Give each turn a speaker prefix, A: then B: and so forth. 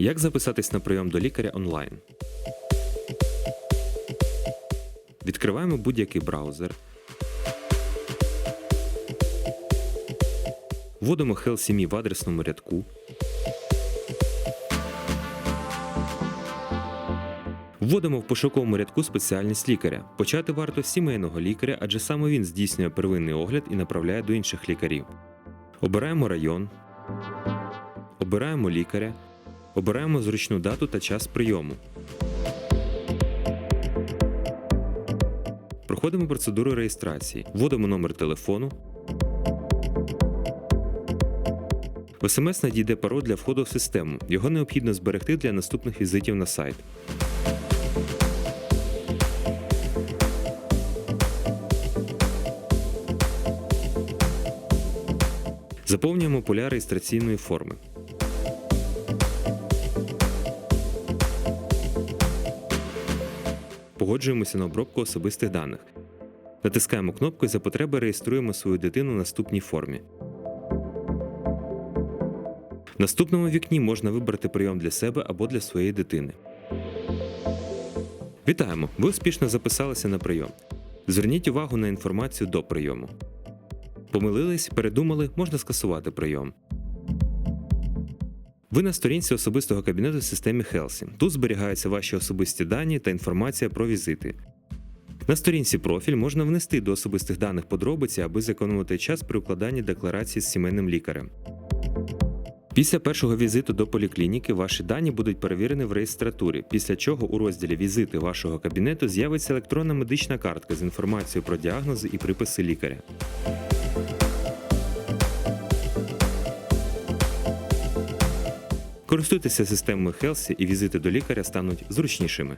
A: Як записатись на прийом до лікаря онлайн? Відкриваємо будь-який браузер. Вводимо HealthCME в адресному рядку. Вводимо в пошуковому рядку спеціальність лікаря. Почати варто з сімейного лікаря, адже саме він здійснює первинний огляд і направляє до інших лікарів. Обираємо район, обираємо лікаря, обираємо зручну дату та час прийому. Проходимо процедуру реєстрації, вводимо номер телефону. В СМС надійде пароль для входу в систему. Його необхідно зберегти для наступних візитів на сайт. Заповнюємо поля реєстраційної форми. Погоджуємося на обробку особистих даних. Натискаємо кнопку і за потреби реєструємо свою дитину в наступній формі. В наступному вікні можна вибрати прийом для себе або для своєї дитини. Вітаємо! Ви успішно записалися на прийом. Зверніть увагу на інформацію до прийому. Помилились, передумали, можна скасувати прийом. Ви на сторінці особистого кабінету в системі Хелсі. Тут зберігаються ваші особисті дані та інформація про візити. На сторінці профіль можна внести до особистих даних подробиці, аби зекономити час при укладанні декларації з сімейним лікарем. Після першого візиту до поліклініки ваші дані будуть перевірені в реєстратурі, після чого у розділі Візити вашого кабінету з'явиться електронна медична картка з інформацією про діагнози і приписи лікаря. Користуйтеся системою Хелсі і візити до лікаря стануть зручнішими.